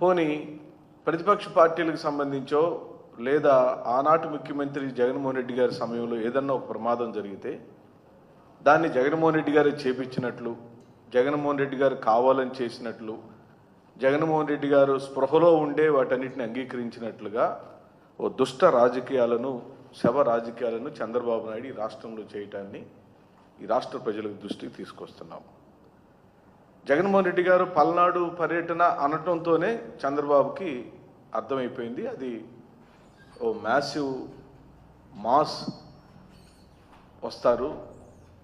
పోని ప్రతిపక్ష పార్టీలకు సంబంధించో లేదా ఆనాటి ముఖ్యమంత్రి జగన్మోహన్ రెడ్డి గారి సమయంలో ఏదన్నా ఒక ప్రమాదం జరిగితే దాన్ని జగన్మోహన్ రెడ్డి గారు చేపించినట్లు జగన్మోహన్ రెడ్డి గారు కావాలని చేసినట్లు జగన్మోహన్ రెడ్డి గారు స్పృహలో ఉండే వాటన్నిటిని అంగీకరించినట్లుగా ఓ దుష్ట రాజకీయాలను శవ రాజకీయాలను చంద్రబాబు నాయుడు ఈ రాష్ట్రంలో చేయటాన్ని ఈ రాష్ట్ర ప్రజలకు దృష్టికి తీసుకొస్తున్నాం. జగన్మోహన్ రెడ్డి గారు పల్నాడు పర్యటన అనటంతోనే చంద్రబాబుకి అర్థమైపోయింది. అది ఓ మ్యాసివ్ మాస్ వస్తారు.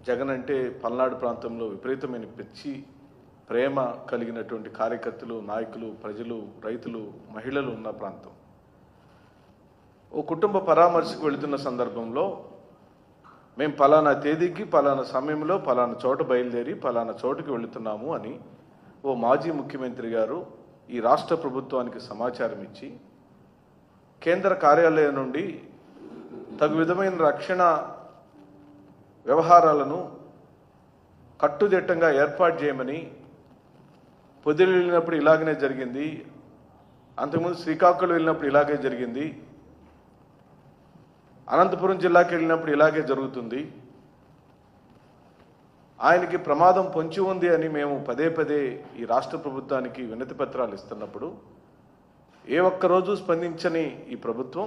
జగన్ అంటే పల్నాడు ప్రాంతంలో విపరీతమైన పిచ్చి ప్రేమ కలిగినటువంటి కార్యకర్తలు నాయకులు ప్రజలు రైతులు మహిళలు ఉన్న ప్రాంతం. ఓ కుటుంబ పరామర్శకు వెళుతున్న సందర్భంలో మేము పలానా తేదీకి పలానా సమయంలో పలానా చోట బయలుదేరి పలానా చోటుకి వెళుతున్నాము అని ఓ మాజీ ముఖ్యమంత్రి గారు ఈ రాష్ట్ర ప్రభుత్వానికి సమాచారం ఇచ్చి కేంద్ర కార్యాలయం నుండి తగు విధమైన రక్షణ వ్యవహారాలను కట్టుదిట్టంగా ఏర్పాటు చేయమని పొద్దులు వెళ్ళినప్పుడు ఇలాగనే జరిగింది అంతకుముందు శ్రీకాకుళం వెళ్ళినప్పుడు ఇలాగే జరిగింది. అనంతపురం జిల్లాకి వెళ్ళినప్పుడు ఇలాగే జరుగుతుంది. ఆయనకి ప్రమాదం పొంచి ఉంది అని మేము పదే పదే ఈ రాష్ట్ర ప్రభుత్వానికి వినతి పత్రాలు ఇస్తున్నప్పుడు ఏ ఒక్క రోజు స్పందించని ఈ ప్రభుత్వం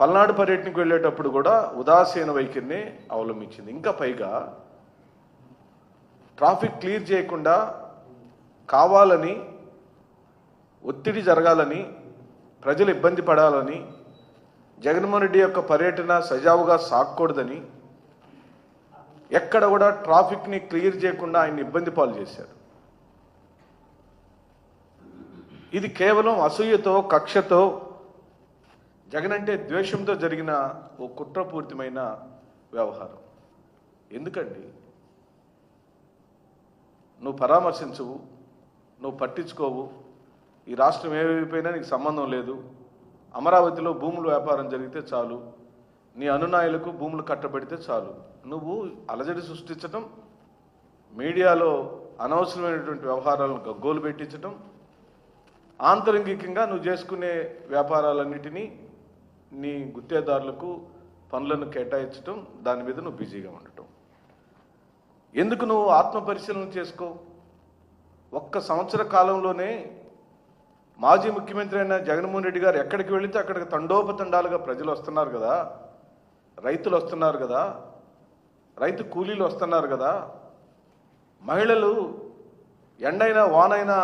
పల్నాడు పర్యటనకు వెళ్ళేటప్పుడు కూడా ఉదాసీన వైఖరిని అవలంబించింది. ఇంకా పైగా ట్రాఫిక్ క్లియర్ చేయకుండా కావాలని ఒత్తిడి జరగాలని ప్రజలు ఇబ్బంది పడాలని జగన్మోహన్ రెడ్డి యొక్క పర్యటన సజావుగా సాగకూడదని ఎక్కడ కూడా ట్రాఫిక్ని క్లియర్ చేయకుండా ఆయన ఇబ్బంది పాలు చేశారు. ఇది కేవలం అసూయతో కక్షతో జగన్ అంటే ద్వేషంతో జరిగిన ఓ కుట్రపూరితమైన వ్యవహారం. ఎందుకండి? నువ్వు పరామర్శించవు నువ్వు పట్టించుకోవు ఈ రాష్ట్రం ఏమైపోయినా నీకు సంబంధం లేదు అమరావతిలో భూముల వ్యాపారం జరిగితే చాలు. నీ అనునాయులకు భూములు కట్టబెడితే చాలు. నువ్వు అలజడి సృష్టించటం మీడియాలో అనవసరమైనటువంటి వ్యవహారాలను గగ్గోలు పెట్టించటం ఆంతరంగికంగా నువ్వు చేసుకునే వ్యాపారాలన్నిటినీ నీ గుత్తేదారులకు పనులను కేటాయించటం దాని మీద నువ్వు బిజీగా ఉండటం. ఎందుకు నువ్వు ఆత్మ పరిశీలన చేసుకో? ఒక్క సంవత్సర కాలంలోనే మాజీ ముఖ్యమంత్రి అయిన జగన్మోహన్ రెడ్డి గారు ఎక్కడికి వెళితే అక్కడికి తండోపతండాలుగా ప్రజలు వస్తున్నారు కదా? రైతులు వస్తున్నారు కదా? రైతు కూలీలు వస్తున్నారు కదా? మహిళలు ఎండైనా వానైనా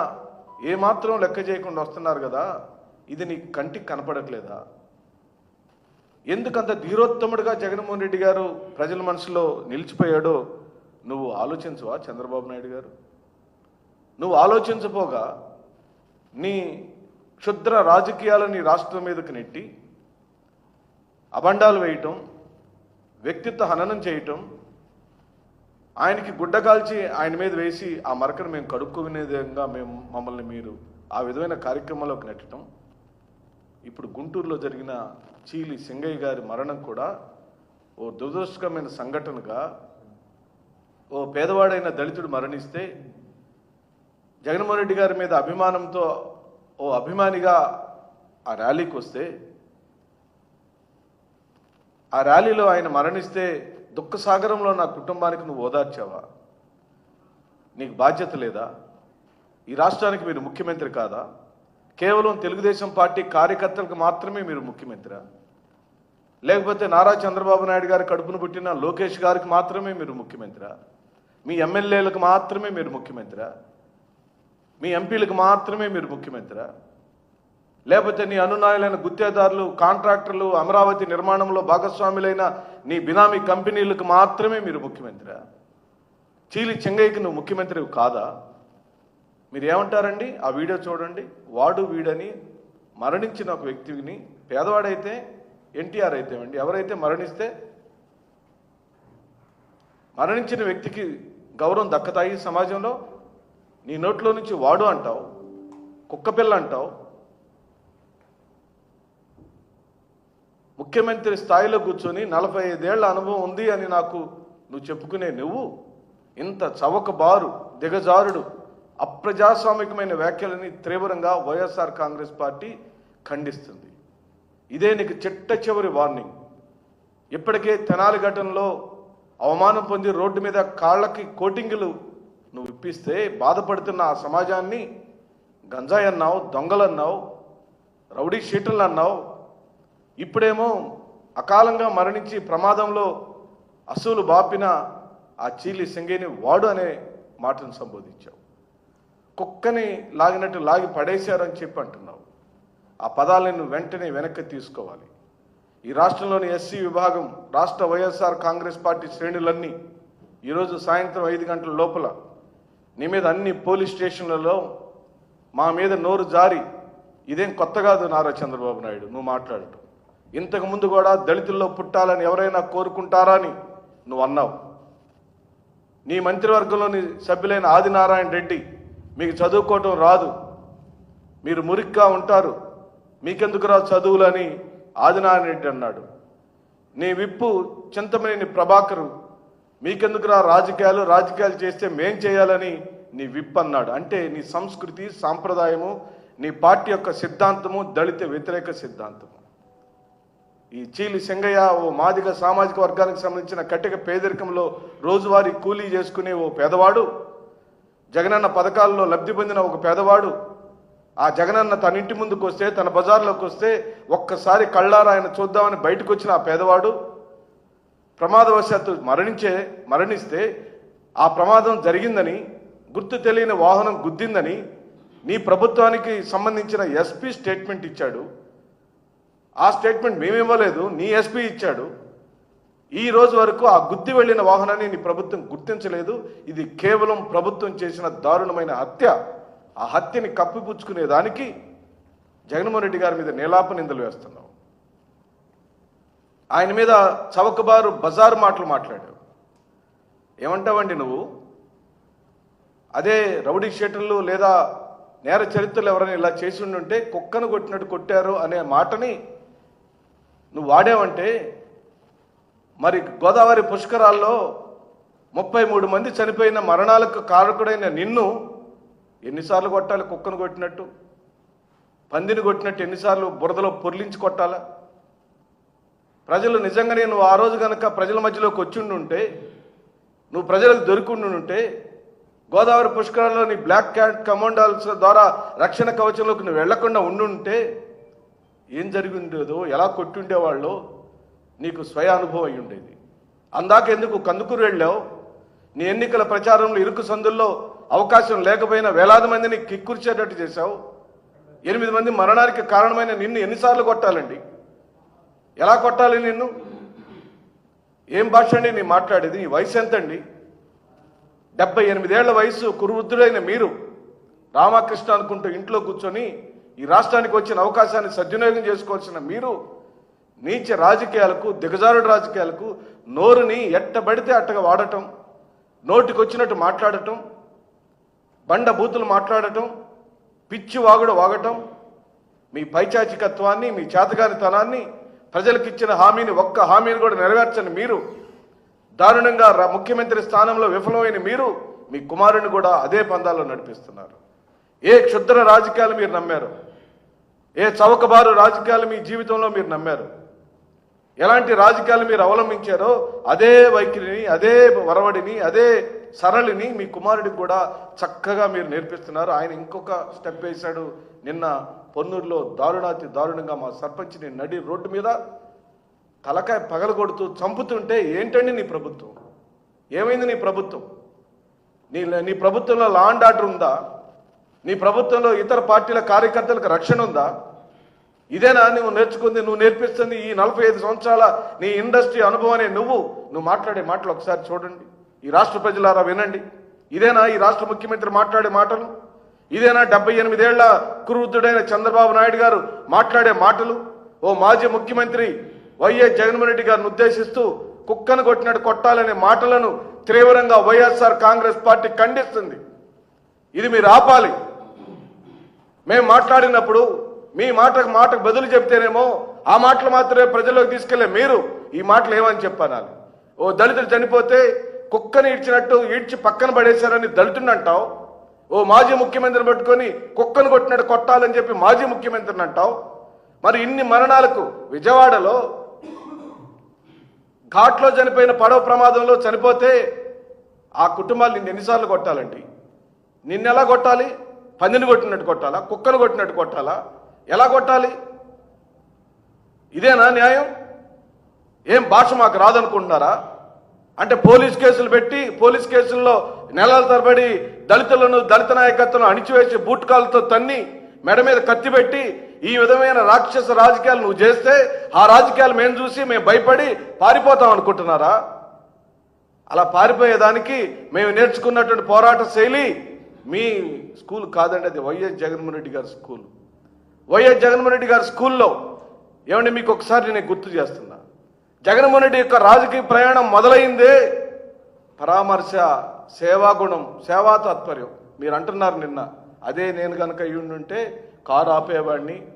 ఏమాత్రం లెక్క చేయకుండా వస్తున్నారు కదా? ఇది నీ కంటికి కనపడట్లేదా? ఎందుకంత ధీరోత్తముడుగా జగన్మోహన్ రెడ్డి గారు ప్రజల మనసులో నిలిచిపోయాడో నువ్వు ఆలోచించవా చంద్రబాబు నాయుడు గారు? నువ్వు ఆలోచించపోగా నీ క్షుద్ర రాజకీయాలని రాష్ట్రం మీదకు నెట్టి అబండాలు వేయటం వ్యక్తిత్వ హననం చేయటం ఆయనకి గుడ్డ కాల్చి ఆయన మీద వేసి ఆ మరకను మేము కడుక్కునే విధంగా మేము మమ్మల్ని మీరు ఆ విధమైన కార్యక్రమంలోకి నెట్టడం. ఇప్పుడు గుంటూరులో జరిగిన చీలి సింగయ్య గారి మరణం కూడా ఓ దురదృష్టకరమైన సంఘటనగా ఓ పేదవాడైన దళితుడు మరణిస్తే జగన్మోహన్ రెడ్డి గారి మీద అభిమానంతో ఓ అభిమానిగా ఆ ర్యాలీకి వస్తే ఆ ర్యాలీలో ఆయన మరణిస్తే దుఃఖసాగరంలో నా కుటుంబానికి నువ్వు ఓదార్చావా? నీకు బాధ్యత లేదా? ఈ రాష్ట్రానికి మీరు ముఖ్యమంత్రి కాదా? కేవలం తెలుగుదేశం పార్టీ కార్యకర్తలకు మాత్రమే మీరు ముఖ్యమంత్రి లేకపోతే నారా చంద్రబాబు నాయుడు గారి కడుపును పుట్టిన లోకేష్ గారికి మాత్రమే మీరు ముఖ్యమంత్రి మీ ఎమ్మెల్యేలకు మాత్రమే మీరు ముఖ్యమంత్రి మీ ఎంపీలకు మాత్రమే మీరు ముఖ్యమంత్రి. లేకపోతే నీ అనునాయులైన గుత్తేదారులు కాంట్రాక్టర్లు అమరావతి నిర్మాణంలో భాగస్వాములైన నీ బినామీ కంపెనీలకు మాత్రమే మీరు ముఖ్యమంత్రి. చీలి చెంగయ్యకి నువ్వు ముఖ్యమంత్రి కాదా? మీరు ఏమంటారండి ఆ వీడియో చూడండి. వాడు వీడని మరణించిన ఒక వ్యక్తిని పేదవాడైతే ఎన్టీఆర్ అయితే అండి ఎవరైతే మరణిస్తే మరణించిన వ్యక్తికి గౌరవం దక్కతాయి సమాజంలో. నీ నోట్లో నుంచి వాడు అంటావు కుక్కపిల్ల అంటావు. ముఖ్యమంత్రి స్థాయిలో కూర్చొని నలభై ఐదేళ్ళ అనుభవం ఉంది అని నాకు నువ్వు చెప్పుకునే నువ్వు ఇంత చవక బారు దిగజారుడు అప్రజాస్వామికమైన వ్యాఖ్యలని తీవ్రంగా వైఎస్ఆర్ కాంగ్రెస్ పార్టీ ఖండిస్తుంది. ఇదే నీకు చిట్ట చివరి వార్నింగ్ ఇప్పటికే తెనాలి ఘటనలో అవమానం పొంది రోడ్డు మీద కాళ్ళకి కోటింగులు నువ్వు ఇప్పిస్తే బాధపడుతున్న ఆ సమాజాన్ని గంజాయి అన్నావు దొంగలన్నావు రౌడీ షీటర్లు అన్నావు ఇప్పుడేమో అకాలంగా మరణించి ప్రమాదంలో అసూలు బాపిన ఆ చీలి సింగేని వాడు అనే మాటను సంబోధించావు. కుక్కని లాగినట్టు లాగి పడేశారని చెప్పి అంటున్నావు. ఆ పదాలను వెంటనే వెనక్కి తీసుకోవాలి. ఈ రాష్ట్రంలోని ఎస్సీ విభాగం రాష్ట్ర వైఎస్ఆర్ కాంగ్రెస్ పార్టీ శ్రేణులన్నీ ఈరోజు సాయంత్రం ఐదు గంటల లోపల నీ మీద అన్ని పోలీస్ స్టేషన్లలో మా మీద నోరు జారి. ఇదేం కొత్త కాదు నారా చంద్రబాబు నాయుడు నువ్వు మాట్లాడటం ఇంతకుముందు కూడా దళితుల్లో పుట్టాలని ఎవరైనా కోరుకుంటారా అని నువ్వు అన్నావు. నీ మంత్రివర్గంలోని సభ్యులైన ఆదినారాయణ రెడ్డి మీకు చదువుకోవటం రాదు. మీరు మురిగ్గా ఉంటారు. మీకెందుకురా చదువులని ఆదినారాయణ రెడ్డి అన్నాడు. నీ విప్పు చింతమనేని ప్రభాకరు మీకెందుకురా రాజకీయాలు? రాజకీయాలు చేస్తే మేం చేయాలని నీ విప్ అన్నాడు. అంటే నీ సంస్కృతి సాంప్రదాయము నీ పార్టీ యొక్క సిద్ధాంతము దళిత వ్యతిరేక సిద్ధాంతము. ఈ చీలి సింగయ్య ఓ మాదిగ సామాజిక వర్గానికి సంబంధించిన కట్టిక పేదరికంలో రోజువారీ కూలీ చేసుకునే ఓ పేదవాడు జగనన్న పథకాల్లో లబ్ధి పొందిన ఒక పేదవాడు ఆ జగనన్న తన ఇంటి ముందుకు వస్తే తన బజార్లోకి వస్తే ఒక్కసారి కళ్ళారా ఆయన చూద్దామని బయటకు వచ్చిన ఆ పేదవాడు ప్రమాదవశాత్తు మరణించే మరణిస్తే ఆ ప్రమాదం జరిగిందని గుర్తు తెలియని వాహనం గుద్దిందని నీ ప్రభుత్వానికి సంబంధించిన ఎస్పీ స్టేట్మెంట్ ఇచ్చాడు. ఆ స్టేట్మెంట్ మేమివ్వలేదు నీ ఎస్పీ ఇచ్చాడు. ఈ రోజు వరకు ఆ గుద్ది వెళ్ళిన వాహనాన్ని నీ ప్రభుత్వం గుర్తించలేదు. ఇది కేవలం ప్రభుత్వం చేసిన దారుణమైన హత్య. ఆ హత్యని కప్పిపుచ్చుకునే దానికి జగన్మోహన్ రెడ్డి గారి మీద నేలాప నిందలు వేస్తున్నావు ఆయన మీద చవకబారు బజారు మాటలు మాట్లాడావు. ఏమంటావండి నువ్వు? అదే రౌడీ షేటర్లు లేదా నేర చరిత్రలు ఎవరైనా ఇలా చేసి ఉండుంటే కుక్కను కొట్టినట్టు కొట్టారు అనే మాటని నువ్వు వాడావంటే మరి గోదావరి పుష్కరాల్లో ముప్పై మూడు మంది చనిపోయిన మరణాలకు కారకుడైన నిన్ను ఎన్నిసార్లు కొట్టాలి కుక్కను కొట్టినట్టు? పందిని కొట్టినట్టు ఎన్నిసార్లు బురదలో పొర్లించి కొట్టాలా? ప్రజలు నిజంగానే నువ్వు ఆ రోజు కనుక ప్రజల మధ్యలోకి వచ్చిండుంటే నువ్వు ప్రజలకు దొరికిండుంటే గోదావరి పుష్కరాల్లో నీ బ్లాక్ క్యాట్ కమాండాల్స్ ద్వారా రక్షణ కవచంలోకి నువ్వు వెళ్ళకుండా ఉండుంటే ఏం జరిగి ఉండేదో ఎలా కొట్టుండేవాళ్ళు నీకు స్వయ అనుభవం అయి ఉండేది. అందాక ఎందుకు కందుకూరు వెళ్ళావు? నీ ఎన్నికల ప్రచారంలో ఇరుకు సందుల్లో అవకాశం లేకపోయినా వేలాది మందిని కిక్కుర్చేటట్టు చేశావు. ఎనిమిది మంది మరణానికి కారణమైన నిన్ను ఎన్నిసార్లు కొట్టాలండి? ఎలా కొట్టాలి నిన్ను? ఏం భాష అండి నీ మాట్లాడేది? నీ వయసు ఎంతండి? డెబ్బై ఎనిమిదేళ్ళ వయసు కురువృద్ధుడైన మీరు రామకృష్ణ అనుకుంటూ ఇంట్లో కూర్చొని ఈ రాష్ట్రానికి వచ్చిన అవకాశాన్ని సద్వినియోగం చేసుకోవాల్సిన మీరు నీచ రాజకీయాలకు దిగజారుడు రాజకీయాలకు నోరుని ఎట్టబడితే అట్టగా వాడటం నోటికొచ్చినట్టు మాట్లాడటం బండ బూతులు మాట్లాడటం పిచ్చి వాగుడు వాగటం మీ పైచాచికత్వాన్ని మీ చేతగానితనాన్ని ప్రజలకు ఇచ్చిన హామీని ఒక్క హామీని కూడా నెరవేర్చని మీరు దారుణంగా ముఖ్యమంత్రి స్థానంలో విఫలమైన మీరు మీ కుమారుని కూడా అదే పందాల్లో నడిపిస్తున్నారు. ఏ క్షుద్ర రాజకీయాలు మీరు నమ్మారు? ఏ చౌకబారు రాజకీయాలు మీ జీవితంలో మీరు నమ్మారు? ఎలాంటి రాజకీయాలు మీరు అవలంబించారో అదే వైఖరిని అదే వరవడిని అదే సరళిని మీ కుమారుడికి కూడా చక్కగా మీరు నేర్పిస్తున్నారు. ఆయన ఇంకొక స్టెప్ వేశాడు నిన్న పొన్నూరులో దారుణాతి దారుణంగా మా సర్పంచ్ని నడి రోడ్డు మీద తలకాయ పగలగొడుతూ చంపుతుంటే ఏంటండి నీ ప్రభుత్వం? ఏమైంది నీ ప్రభుత్వం? నీ నీ ప్రభుత్వంలో లా అండ్ ఆర్డర్ ఉందా? నీ ప్రభుత్వంలో ఇతర పార్టీల కార్యకర్తలకు రక్షణ ఉందా? ఇదేనా నువ్వు నేర్చుకుంది నువ్వు నేర్పిస్తుంది ఈ నలభై ఐదు సంవత్సరాల నీ ఇండస్ట్రీ అనుభవం అనే నువ్వు? నువ్వు మాట్లాడే మాటలు ఒకసారి చూడండి. ఈ రాష్ట్ర ప్రజలారా వినండి. ఇదేనా ఈ రాష్ట్ర ముఖ్యమంత్రి మాట్లాడే మాటలు? ఇదేనా డెబ్బై ఎనిమిదేళ్ళ కురువృద్ధుడైన చంద్రబాబు నాయుడు గారు మాట్లాడే మాటలు? ఓ మాజీ ముఖ్యమంత్రి వైఎస్ జగన్మోహన్ రెడ్డి గారిని ఉద్దేశిస్తూ కుక్కను కొట్టినట్టు కొట్టాలనే మాటలను తీవ్రంగా వైఎస్ఆర్ కాంగ్రెస్ పార్టీ ఖండిస్తుంది. ఇది మీరు ఆపాలి. మేము మాట్లాడినప్పుడు మీ మాటకు మాటకు బదులు చెప్తేనేమో ఆ మాటలు మాత్రమే ప్రజల్లోకి తీసుకెళ్ళే మీరు. ఈ మాటలు ఏమని చెప్పాను ఓ దళితుడు చనిపోతే కుక్కని ఈడ్చినట్టు ఈడ్చి పక్కన పడేశారని దళితుడిని అంటావు? ఓ మాజీ ముఖ్యమంత్రిని పట్టుకొని కుక్కను కొట్టినట్టు కొట్టాలని చెప్పి మాజీ ముఖ్యమంత్రిని అంటావు? మరి ఇన్ని మరణాలకు విజయవాడలో ఘాట్లో చనిపోయిన పడవ ప్రమాదంలో చనిపోతే ఆ కుటుంబాలు నిన్ను ఎన్నిసార్లు కొట్టాలండి? నిన్ను ఎలా కొట్టాలి? పందిని కొట్టినట్టు కొట్టాలా? కుక్కను కొట్టినట్టు కొట్టాలా? ఎలా కొట్టాలి? ఇదేనా న్యాయం? ఏం భాష మాకు రాదనుకుంటున్నారా? అంటే పోలీస్ కేసులు పెట్టి పోలీస్ కేసుల్లో నెలల తరబడి దళితులను దళిత నాయకత్వం అణిచివేసి బూట్కాలతో తన్ని మెడ మీద కత్తి పెట్టి ఈ విధమైన రాక్షస రాజకీయాలు నువ్వు చేస్తే ఆ రాజకీయాలు మేము చూసి మేము భయపడి పారిపోతాం అనుకుంటున్నారా? అలా పారిపోయేదానికి మేము నేర్చుకున్నటువంటి పోరాట శైలి మీ స్కూల్ కాదండి అది వైఎస్ జగన్మోహన్ రెడ్డి గారి స్కూల్. వైఎస్ జగన్మోహన్ రెడ్డి గారి స్కూల్లో ఏమండి మీకు ఒకసారి నేను గుర్తు చేస్తున్నా. జగన్మోహన్ రెడ్డి యొక్క రాజకీయ ప్రయాణం మొదలైందే పరామర్శ సేవాగుణం సేవా తాత్పర్యం మీరు అంటున్నారు నిన్న. అదే నేను కనుక ఉంటే కారు ఆపేవాడిని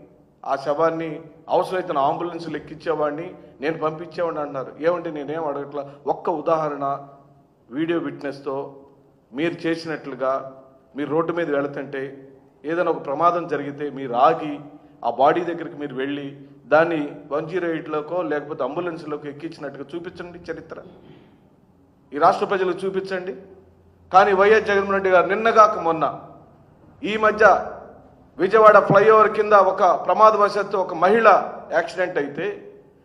ఆ శవాన్ని అవసరమైతే అంబులెన్స్లు ఎక్కించేవాడిని నేను పంపించేవాడిని అంటున్నారు. ఏమండి నేనేం అడగట్లా? ఒక్క ఉదాహరణ వీడియో విట్నెస్తో మీరు చేసినట్లుగా మీరు రోడ్డు మీద వెళుతుంటే ఏదైనా ఒక ప్రమాదం జరిగితే మీరు ఆగి ఆ బాడీ దగ్గరికి మీరు వెళ్ళి దాన్ని వన్ జీరో ఎయిట్లోకో లేకపోతే అంబులెన్స్లోకి ఎక్కించినట్టుగా చూపించండి చరిత్ర. ఈ రాష్ట్ర ప్రజలకు చూపించండి. కానీ వైఎస్ జగన్మోహన్ రెడ్డి గారు నిన్నగాక మొన్న ఈ మధ్య విజయవాడ ఫ్లైఓవర్ కింద ఒక ప్రమాదవశాత్తు ఒక మహిళ యాక్సిడెంట్ అయితే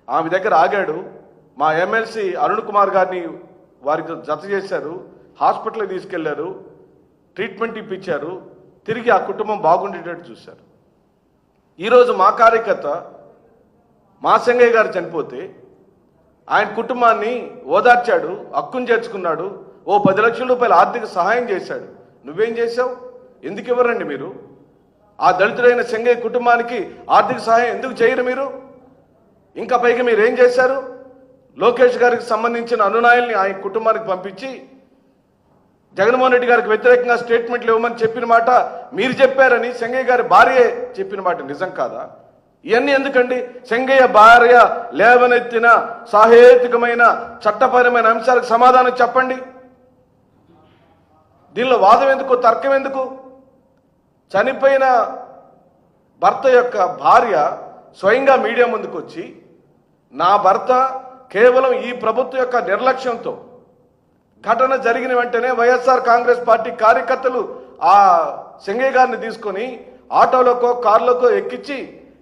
ఆమె దగ్గర ఆగాడు. మా ఎమ్మెల్సీ అరుణ్ కుమార్ గారిని వారికి జత చేశారు. హాస్పిటల్కి తీసుకెళ్ళారు. ట్రీట్మెంట్ ఇప్పించారు. తిరిగి ఆ కుటుంబం బాగుండేటట్టు చూశారు. ఈరోజు మా కార్యకర్త మా సంగయ్య గారు చనిపోతే ఆయన కుటుంబాన్ని ఓదార్చాడు హక్కును చేర్చుకున్నాడు. ఓ పది లక్షల రూపాయల ఆర్థిక సహాయం చేశాడు. నువ్వేం చేశావు? ఎందుకు ఇవ్వరండి మీరు? ఆ దళితుడైన సంగయ్య కుటుంబానికి ఆర్థిక సహాయం ఎందుకు చేయరు మీరు? ఇంకా పైగా మీరు ఏం చేశారు? లోకేష్ గారికి సంబంధించిన అనునాయుల్ని ఆయన కుటుంబానికి పంపించి జగన్మోహన్ రెడ్డి గారికి వ్యతిరేకంగా స్టేట్మెంట్లు ఇవ్వమని చెప్పిన మాట మీరు చెప్పారని సంగయ్య గారి భార్య చెప్పిన మాట నిజం కాదా? ఇవన్నీ ఎందుకండి? సంగయ్య భార్య లేవనెత్తిన సాహేతికమైన చట్టపరమైన అంశాలకు సమాధానం చెప్పండి. దీనిలో వాదం ఎందుకు తర్కం ఎందుకు? చనిపోయిన భర్త యొక్క భార్య స్వయంగా మీడియా ముందుకు వచ్చి నా భర్త కేవలం ఈ ప్రభుత్వం యొక్క నిర్లక్ష్యంతో ఘటన జరిగిన వెంటనే వైఎస్ఆర్ కాంగ్రెస్ పార్టీ కార్యకర్తలు ఆ సింగయ్య గారిని తీసుకొని ఆటోలోకో కార్లోకో ఎక్కించి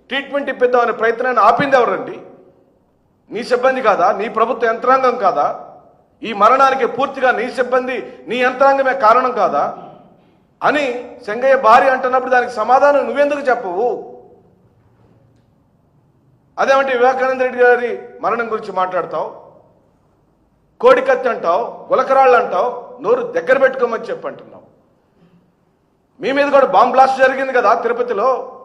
ట్రీట్మెంట్ ఇప్పిద్దామనే ప్రయత్నాన్ని ఆపింది ఎవరండి? నీ సిబ్బంది కాదా? నీ ప్రభుత్వ యంత్రాంగం కాదా? ఈ మరణానికి పూర్తిగా నీ సిబ్బంది నీ యంత్రాంగమే కారణం కాదా? అని శంగయ్య భార్య అంటున్నప్పుడు దానికి సమాధానం నువ్వెందుకు చెప్పవు? అదేమంటే వివేకానంద రెడ్డి గారి మరణం గురించి మాట్లాడతావు? కోడికత్తి అంటావు? గులకరాళ్ళు అంటావు? నోరు దగ్గర పెట్టుకోమని చెప్పి అంటున్నావు. మీ మీద కూడా బాంబ్ బ్లాస్ట్ జరిగింది కదా తిరుపతిలో?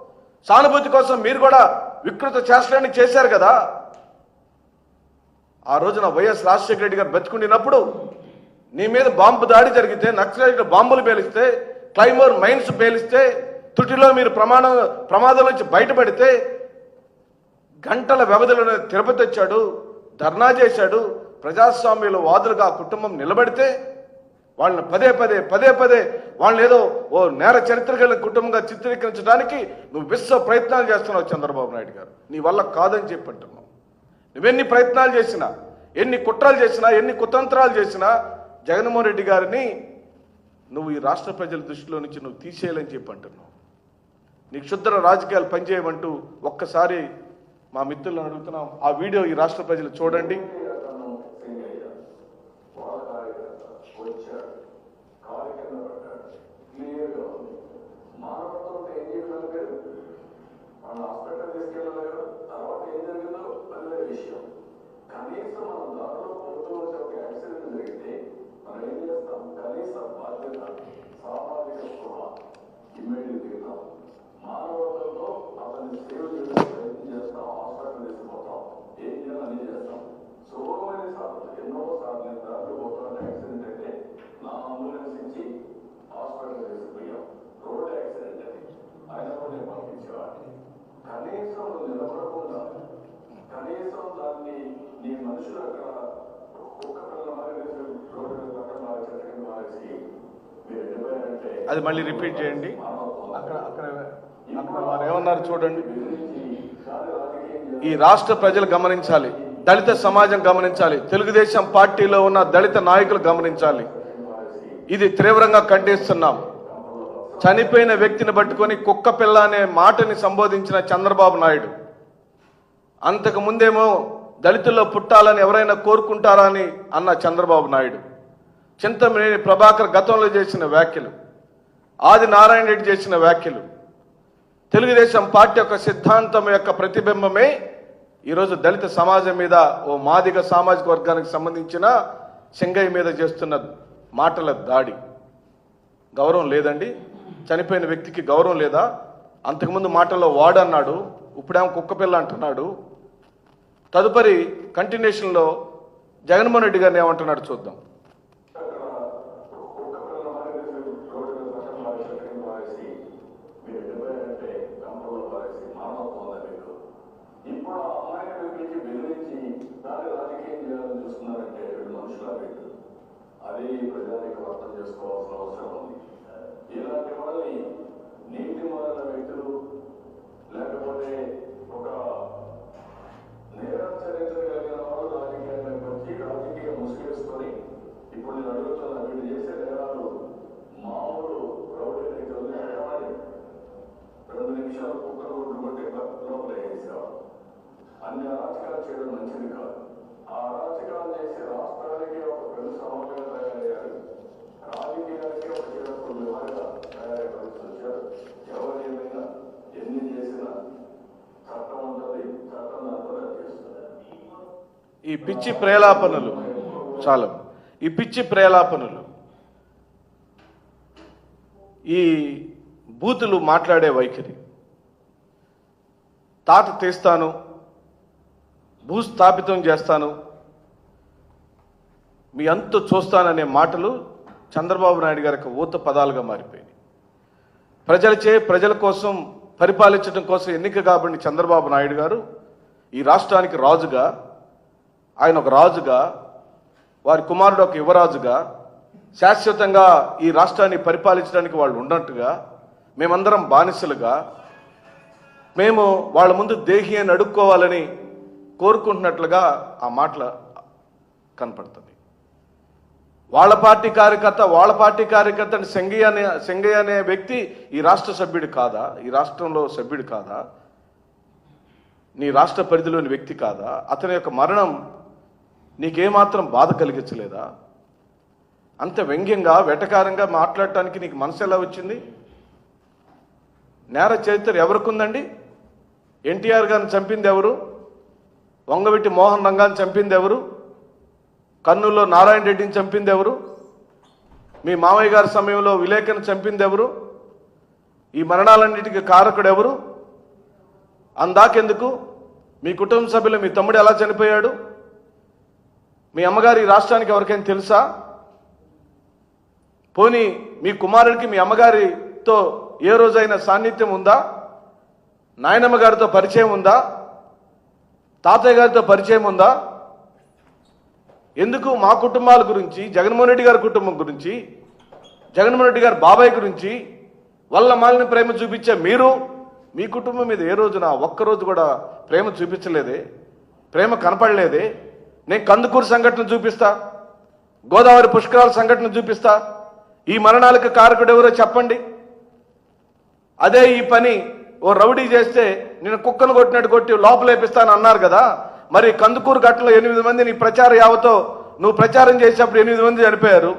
సానుభూతి కోసం మీరు కూడా వికృత చేష్టని చేశారు కదా? ఆ రోజున వైఎస్ రాజశేఖర రెడ్డి గారు బతుకుండినప్పుడు నీ మీద బాంబు దాడి జరిగితే నక్సలైట్లు బాంబులు పేలిస్తే క్లైమర్ మైన్స్ పేలిస్తే తుటిలో మీరు ప్రమాణం ప్రమాదం నుంచి బయటపడితే గంటల వ్యవధిలో తిరుపతి వచ్చాడు ధర్నా చేశాడు ప్రజాస్వామ్యంలో వాదులుగా ఆ కుటుంబం నిలబడితే వాళ్ళని పదే పదే పదే పదే వాళ్ళని ఏదో ఓ నేర చరిత్ర కలిగిన కుటుంబంగా చిత్రీకరించడానికి నువ్వు విశ్వ ప్రయత్నాలు చేస్తున్నావు చంద్రబాబు నాయుడు గారు. నీ వల్ల కాదని చెప్పి అంటున్నావు. నువ్వెన్ని ప్రయత్నాలు చేసినా ఎన్ని కుట్రలు చేసినా ఎన్ని కుతంత్రాలు చేసినా జగన్మోహన్ రెడ్డి గారిని నువ్వు ఈ రాష్ట్ర ప్రజల దృష్టిలో నుంచి నువ్వు తీసేయాలని చెప్పి అంటున్నావు. నీ క్షుద్ర రాజకీయాలు పనిచేయమంటూ ఒక్కసారి మా మిత్రులను అడుగుతున్నాం. ఆ వీడియో ఈ రాష్ట్ర ప్రజలు చూడండి. మన హాస్పిటల్ తీసుకెళ్ళలేరు తర్వాత ఏం జరిగిందో అది వేరే విషయం. కనీసం మనం దారిలో పొందుతూ వచ్చే ఒక యాక్సిడెంట్ జరిగితే మనం ఏం చేస్తాం? కనీస బాధ్యత సామాజిక స్పృహ ఇమ్మీడియట్ దిగుతాం మానవతలో అతన్ని సేవ్ చేయడానికి ప్రయత్నం చేస్తాం. హాస్పిటల్ తీసుకుపోతాం. ఏం చేయాలని చేస్తాం. సులభమైన సార్లు ఎన్నో సార్లు నేను దారిలో పోతున్న యాక్సిడెంట్ అయితే నా అంబులెన్స్ ఇచ్చి హాస్పిటల్ తీసుకుపోయాం. రోడ్ యాక్సిడెంట్ అది. ఆయన కూడా నేను పంపించేవాడిని. కనీసం నిలబడకుండా కనీసం దాన్ని నీ మనుషులు అక్కడ పిల్లల మారేసి రోడ్డు పక్కన మారేసి మారేసి అది మళ్ళీ రిపీట్ చేయండి. అక్కడ అక్కడ అక్కడ వారు ఏమన్నారు చూడండి. ఈ రాష్ట్ర ప్రజలు గమనించాలి దళిత సమాజం గమనించాలి తెలుగుదేశం పార్టీలో ఉన్న దళిత నాయకులు గమనించాలి. ఇది తీవ్రంగా ఖండిస్తున్నాం. చనిపోయిన వ్యక్తిని పట్టుకొని కుక్క పిల్ల అనే మాటని సంబోధించిన చంద్రబాబు నాయుడు. అంతకు ముందేమో దళితుల్లో పుట్టాలని ఎవరైనా కోరుకుంటారా అని అన్న చంద్రబాబు నాయుడు. చింతమనేని ప్రభాకర్ గతంలో చేసిన వ్యాఖ్యలు ఆది నారాయణ రెడ్డి చేసిన వ్యాఖ్యలు. తెలుగుదేశం పార్టీ యొక్క సిద్ధాంతం యొక్క ప్రతిబింబమే ఈరోజు దళిత సమాజం మీద ఓ మాదిగ సామాజిక వర్గానికి సంబంధించిన సింగయ్య మీద చేస్తున్న మాటల దాడి. గౌరవం లేదండి. చనిపోయిన వ్యక్తికి గౌరవం లేదా? అంతకుముందు మాటల్లో వాడన్నాడు ఇప్పుడేమో కుక్కపిల్ల అంటున్నాడు. తదుపరి కంటిన్యూషన్లో జగన్మోహన్ రెడ్డి గారిని ఏమంటున్నాడు చూద్దాం మీరు ఎటువైనంటే కంపల్లో పారేసి మానవత్వం ఉందా మీకు ఇప్పుడు ఆ అమ్మాయిని పిలిచి బెదిరించి దాన్ని రాజకీయం చేయాలని చూస్తున్నారంటే వీళ్ళు మనుషులా వీళ్ళు అది ప్రజానికి అర్థం చేసుకోవాల్సిన అవసరం ఉంది ఇలాంటి వాళ్ళని నీతి మొదల వ్యక్తులు లేకపోతే ఒక నేరాచరించగలిగిన వాళ్ళు రాజకీయాల్లోకి వచ్చి రాజకీయం ముసుగేసుకొని ఇప్పుడు నేను అడుగుతున్నా వీళ్ళు మామూలు రౌడీ రెండు నిమిషాలు కుక్కలు రోడ్లు కొట్టే లోపల అన్ని అరాచకాలు చేయడం మంచిది కాదు. ఆ అరాచకాలు చేసి రాష్ట్రానికి ఒక పెద్ద సమాజంగా తయారయ్యారు. రాజకీయానికి ఒక చిరప్పుడు వివరంగా తయారయ్యే పరిస్థితి వచ్చారు. ఎవరు ఏమైనా ఎన్ని చేసినా చట్టం ఉంటుంది చట్టం దాంట్లో చేస్తుంది ఈ పిచ్చి ప్రేలాపనలు చాలు ఈ పిచ్చి ప్రేలాపనలు ఈ బూతులు మాట్లాడే వైఖరి. తాత తీస్తాను భూస్థాపితం చేస్తాను మీ అంత చూస్తాననే మాటలు చంద్రబాబు నాయుడు గారి యొక్క ఊత పదాలుగా మారిపోయినాయి. ప్రజలచే ప్రజల కోసం పరిపాలించడం కోసం ఎన్నిక కాబట్టి చంద్రబాబు నాయుడు గారు ఈ రాష్ట్రానికి రాజుగా ఆయన ఒక రాజుగా వారి కుమారుడు ఒక యువరాజుగా శాశ్వతంగా ఈ రాష్ట్రాన్ని పరిపాలించడానికి వాళ్ళు ఉన్నట్టుగా మేమందరం బానిసలుగా మేము వాళ్ళ ముందు దేహి అని అడుక్కోవాలని కోరుకుంటున్నట్లుగా ఆ మాటల కనపడుతుంది. వాళ్ళ పార్టీ కార్యకర్త వాళ్ళ పార్టీ కార్యకర్త అని సెంగయ్య అనే సంగయ్య అనే వ్యక్తి ఈ రాష్ట్ర సభ్యుడు కాదా? ఈ రాష్ట్రంలో సభ్యుడు కాదా? నీ రాష్ట్ర పరిధిలోని వ్యక్తి కాదా? అతని యొక్క మరణం నీకేమాత్రం బాధ కలిగించలేదా? అంత వ్యంగ్యంగా వెటకారంగా మాట్లాడటానికి నీకు మనసు ఎలా వచ్చింది? నేర చరిత్ర ఎవరికుందండి? ఎన్టీఆర్ గారిని చంపింది ఎవరు? వంగవెట్టి మోహన్ రంగాన్ని చంపింది ఎవరు? కర్నూలులో నారాయణ రెడ్డిని చంపింది ఎవరు? మీ మామయ్య గారి సమయంలో విలేకను చంపింది ఎవరు? ఈ మరణాలన్నిటికీ కారకుడు ఎవరు? అందాకెందుకు? మీ కుటుంబ సభ్యులు మీ తమ్ముడు ఎలా చనిపోయాడు? మీ అమ్మగారు ఈ రాష్ట్రానికి ఎవరికైనా తెలుసా? పోనీ మీ కుమారుడికి మీ అమ్మగారితో ఏ రోజైనా సాన్నిధ్యం ఉందా? నాయనమ్మ గారితో పరిచయం ఉందా? తాతయ్య గారితో పరిచయం ఉందా? ఎందుకు మా కుటుంబాల గురించి జగన్మోహన్ రెడ్డి గారి కుటుంబం గురించి జగన్మోహన్ రెడ్డి గారి బాబాయ్ గురించి వల్ల మాలిన ప్రేమ చూపించే మీరు మీ కుటుంబం మీద ఏ రోజున ఒక్కరోజు కూడా ప్రేమ చూపించలేదే? ప్రేమ కనపడలేదే? నేను కందుకూరు సంఘటన చూపిస్తా గోదావరి పుష్కరాల సంఘటన చూపిస్తా ఈ మరణాలకు కారకుడు ఎవరో చెప్పండి. అదే ఈ పని ఓ రౌడీ చేస్తే నేను కుక్కను కొట్టినట్టు కొట్టి లోపలేపిస్తాను అన్నారు కదా. మరి కందుకూరు ఘటనలో ఎనిమిది మంది నీ ప్రచార యావతో నువ్వు ప్రచారం చేసేటప్పుడు ఎనిమిది మంది చనిపోయారు.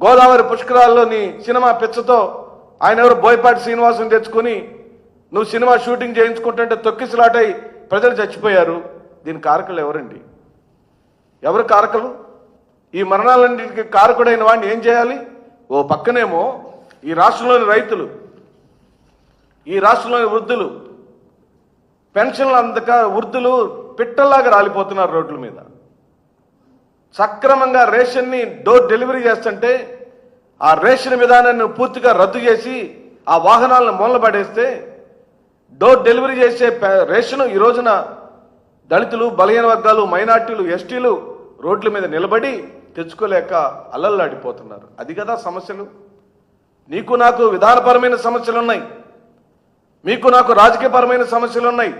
గోదావరి పుష్కరాల్లో నీ సినిమా పిచ్చతో ఆయన ఎవరు బోయపాటి శ్రీనివాసం తెచ్చుకొని నువ్వు సినిమా షూటింగ్ చేయించుకుంటుంటే తొక్కిసలాటై ప్రజలు చచ్చిపోయారు. దీని కారకులు ఎవరండి? ఎవరు కారకులు? ఈ మరణాలన్నింటికి కారకుడైన వాడిని ఏం చేయాలి? ఓ పక్కనేమో ఈ రాష్ట్రంలోని రైతులు ఈ రాష్ట్రంలోని వృద్ధులు పెన్షన్లు అందక వృద్ధులు పిట్టల్లాగా రాలిపోతున్నారు రోడ్ల మీద. సక్రమంగా రేషన్ని డోర్ డెలివరీ చేస్తుంటే ఆ రేషన్ విధానాన్ని పూర్తిగా రద్దు చేసి ఆ వాహనాలను మూలపడేస్తే డోర్ డెలివరీ చేసే రేషన్ ఈ రోజున దళితులు బలహీన వర్గాలు మైనార్టీలు ఎస్టీలు రోడ్ల మీద నిలబడి తెచ్చుకోలేక అల్లల్లాడిపోతున్నారు అది కదా సమస్యలు. నీకు నాకు విధానపరమైన సమస్యలు ఉన్నాయి మీకు నాకు రాజకీయపరమైన సమస్యలు ఉన్నాయి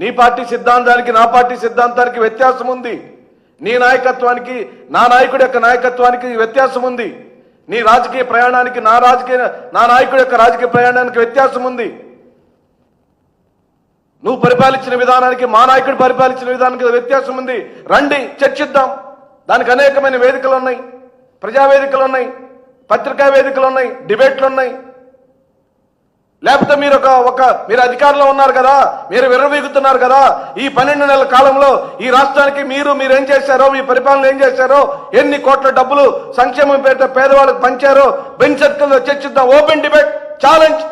నీ పార్టీ సిద్ధాంతానికి నా పార్టీ సిద్ధాంతానికి వ్యత్యాసం ఉంది. నీ నాయకత్వానికి నా నాయకుడి యొక్క నాయకత్వానికి వ్యత్యాసం ఉంది. నీ రాజకీయ ప్రయాణానికి నా రాజకీయ నా నాయకుడి యొక్క రాజకీయ ప్రయాణానికి వ్యత్యాసం ఉంది. నువ్వు పరిపాలించిన విధానానికి మా నాయకుడు పరిపాలించిన విధానానికి వ్యత్యాసం ఉంది. రండి చర్చిద్దాం. దానికి అనేకమైన వేదికలు ఉన్నాయి. ప్రజావేదికలు ఉన్నాయి. పత్రికా వేదికలు ఉన్నాయి. డిబేట్లు ఉన్నాయి. లేకపోతే మీరు ఒక ఒక మీరు అధికారంలో ఉన్నారు కదా? మీరు విర్రవీగుతున్నారు కదా? ఈ పన్నెండు నెలల కాలంలో ఈ రాష్ట్రానికి మీరు మీరు ఏం చేశారో? మీ పరిపాలన ఏం చేశారో? ఎన్ని కోట్ల డబ్బులు సంక్షేమం పేరిట పేదవాళ్ళకి పంచారో? బెంచ్ సర్కిల్లో చర్చిద్దాం. Open debate. ఛాలెంజ్.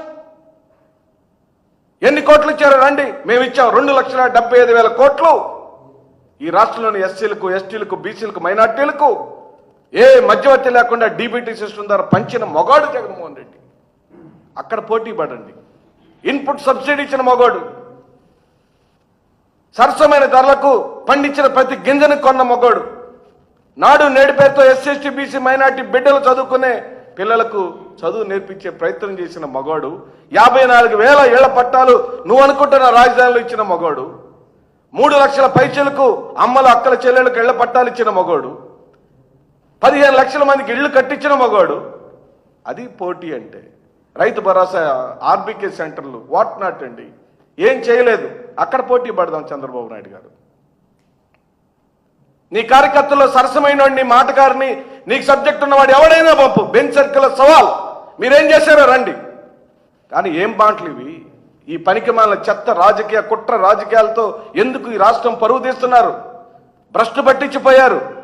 ఎన్ని కోట్లు ఇచ్చారో రండి. మేము ఇచ్చాం రెండు లక్షల డెబ్బై ఐదు వేల కోట్లు. ఈ రాష్ట్రంలోని ఎస్సీలకు ఎస్టీలకు బీసీలకు మైనార్టీలకు ఏ మధ్యవర్తి లేకుండా డీబీటీ సిస్టమ్ ద్వారా పంచిన మొగాడు జగన్మోహన్ రెడ్డి. అక్కడ పోటీ పడండి. ఇన్పుట్ సబ్సిడీ ఇచ్చిన మొగాడు. సరసమైన ధరలకు పండించిన ప్రతి గింజను కొన్న మొగాడు. నాడు నేడు పేరుతో ఎస్సీ బీసీ మైనార్టీ బిడ్డలు చదువుకునే పిల్లలకు చదువు నేర్పించే ప్రయత్నం చేసిన మగాడు. యాభై నాలుగు వేల ఏళ్ళ పట్టాలు నువ్వు అనుకుంటున్న రాజధానిలో ఇచ్చిన మగాడు. మూడు లక్షల పైచలకు అమ్మలు అక్కల చెల్లెలకు ఇళ్ళ పట్టాలు ఇచ్చిన మగోడు. పదిహేను లక్షల మందికి ఇళ్ళు కట్టించిన మగోడు. అది పోటీ అంటే. రైతు భరోసా ఆర్బీకే సెంటర్లు వాట్ నాట్ అండి. ఏం చేయలేదు. అక్కడ పోటీ పడదాం చంద్రబాబు నాయుడు గారు. నీ కార్యకర్తల్లో సరసమైన నీ మాటగారిని నీకు సబ్జెక్ట్ ఉన్నవాడు ఎవడైనా పంపు. బెంచ్ సర్కిల్ సవాల్. మీరేం చేశారో రండి. కానీ ఏం బాంట్లు ఇవి? ఈ పనికి చెత్త రాజకీయ కుట్ర రాజకీయాలతో ఎందుకు ఈ రాష్ట్రం పరువు తీస్తున్నారు? భ్రష్టు పట్టించిపోయారు.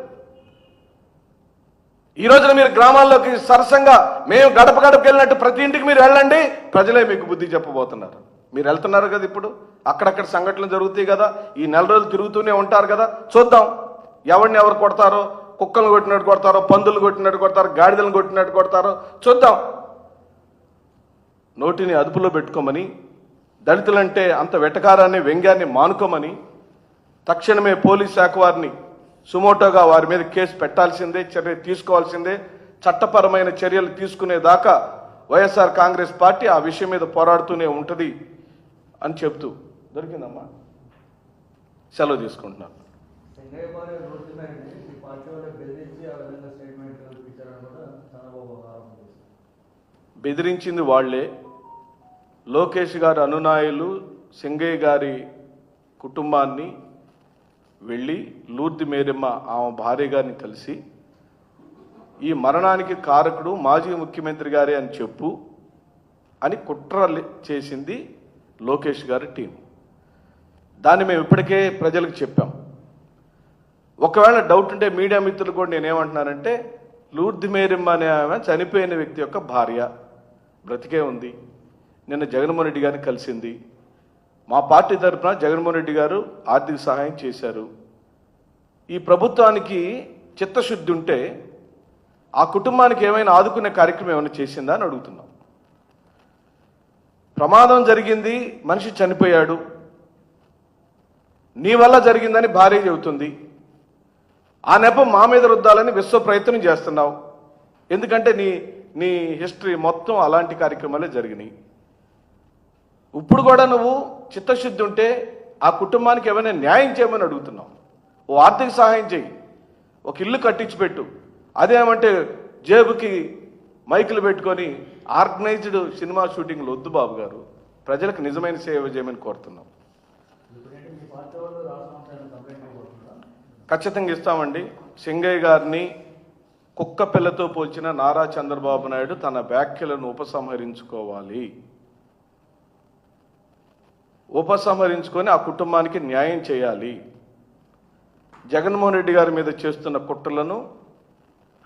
ఈ రోజున మీరు గ్రామాల్లోకి సరసంగా మేము గడప గడపకి వెళ్ళినట్టు ప్రతి ఇంటికి మీరు వెళ్ళండి. ప్రజలే మీకు బుద్ధి చెప్పబోతున్నారు. మీరు వెళ్తున్నారు కదా ఇప్పుడు? అక్కడక్కడ సంఘటనలు జరుగుతాయి కదా? ఈ నెల రోజులు తిరుగుతూనే ఉంటారు కదా? చూద్దాం. ఎవరిని ఎవరు కొడతారో? కుక్కలు కొట్టినట్టు కొడతారో? పందులు కొట్టినట్టు కొడతారో? గాడిదలను కొట్టినట్టు కొడతారో? చూద్దాం. నోటిని అదుపులో పెట్టుకోమని దళితులంటే అంత వెటకారాన్ని వ్యంగ్యాన్ని మానుకోమని తక్షణమే పోలీస్ శాఖ వారిని సుమోటోగా వారి మీద కేసు పెట్టాల్సిందే చర్య తీసుకోవాల్సిందే చట్టపరమైన చర్యలు తీసుకునేదాకా వైఎస్ఆర్ కాంగ్రెస్ పార్టీ ఆ విషయం మీద పోరాడుతూనే ఉంటుంది అని చెప్తూ దొరికిందమ్మా. సెలవు తీసుకుంటున్నాను. బెదిరించింది వాళ్ళే లోకేష్ గారి అనునాయులు సింగయ్య గారి కుటుంబాన్ని వెళ్ళి లూర్ది మేరమ్మ ఆమె భార్య గారిని కలిసి ఈ మరణానికి కారకుడు మాజీ ముఖ్యమంత్రి గారే అని చెప్పు అని కుట్ర చేసింది లోకేష్ గారి టీం. దాన్ని మేము ఇప్పటికే ప్రజలకు చెప్పాం. ఒకవేళ డౌట్ ఉంటే మీడియా మిత్రులు కూడా నేనేమంటున్నానంటే లూర్ది మేరిమ్మ అనే ఆమె చనిపోయిన వ్యక్తి యొక్క భార్య బ్రతికే ఉంది. నిన్న జగన్మోహన్ రెడ్డి గారిని కలిసింది. మా పార్టీ తరఫున జగన్మోహన్ రెడ్డి గారు ఆర్థిక సహాయం చేశారు. ఈ ప్రభుత్వానికి చిత్తశుద్ధి ఉంటే ఆ కుటుంబానికి ఏమైనా ఆదుకునే కార్యక్రమం ఏమైనా చేసిందా అని అడుగుతున్నాం. ప్రమాదం జరిగింది మనిషి చనిపోయాడు. నీ వల్ల జరిగిందని భార్య చెబుతుంది. ఆ నెపం మా మీద రుద్దాలని విశ్వ ప్రయత్నం చేస్తున్నావు. ఎందుకంటే నీ నీ హిస్టరీ మొత్తం అలాంటి కార్యక్రమాలే జరిగినాయి. ఇప్పుడు కూడా నువ్వు చిత్తశుద్ధి ఉంటే ఆ కుటుంబానికి ఏమైనా న్యాయం చేయమని అడుగుతున్నావు. ఓ ఆర్థిక సహాయం చేయి ఒక ఇల్లు కట్టించి పెట్టు అదేమంటే జేబుకి మైకులు పెట్టుకొని ఆర్గనైజ్డ్ సినిమా షూటింగ్లు వద్దు బాబు గారు. ప్రజలకు నిజమైన సేవ చేయమని కోరుతున్నాం. ఖచ్చితంగా ఇస్తామండి. సింగయ్య గారిని కుక్క పిల్లతో పోల్చిన నారా చంద్రబాబు నాయుడు తన వ్యాఖ్యలను ఉపసంహరించుకోవాలి. ఉపసంహరించుకొని ఆ కుటుంబానికి న్యాయం చేయాలి. జగన్మోహన్ రెడ్డి గారి మీద చేస్తున్న కుట్రలను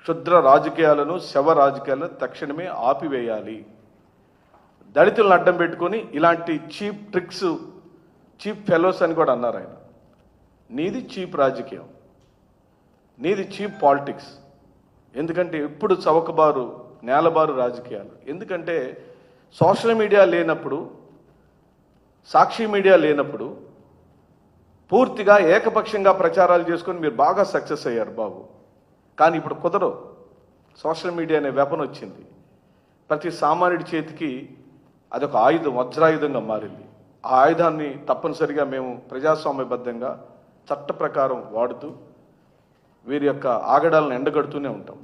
క్షుద్ర రాజకీయాలను శవ రాజకీయాలను తక్షణమే ఆపివేయాలి. దళితులను అడ్డం పెట్టుకొని ఇలాంటి చీప్ ట్రిక్స్ చీప్ ఫెలోస్ అని కూడా అన్నారు ఆయన. నీది చీప్ రాజకీయం. నీది చీప్ పాలిటిక్స్. ఎందుకంటే ఎప్పుడు చవకబారు నేలబారు రాజకీయాలు. ఎందుకంటే సోషల్ మీడియా లేనప్పుడు సాక్షి మీడియా లేనప్పుడు పూర్తిగా ఏకపక్షంగా ప్రచారాలు చేసుకొని మీరు బాగా సక్సెస్ అయ్యారు బాబు. కానీ ఇప్పుడు కుదరవు సోషల్ మీడియా అనే వెపన్ వచ్చింది. ప్రతి సామాన్యుడి చేతికి అదొక ఆయుధం వజ్రాయుధంగా మారింది. ఆ ఆయుధాన్ని తప్పనిసరిగా మేము ప్రజాస్వామ్యబద్ధంగా చట్ట ప్రకారం వాడుతూ వీరి యొక్క ఆగడాలను ఎండగడుతూనే ఉంటాం.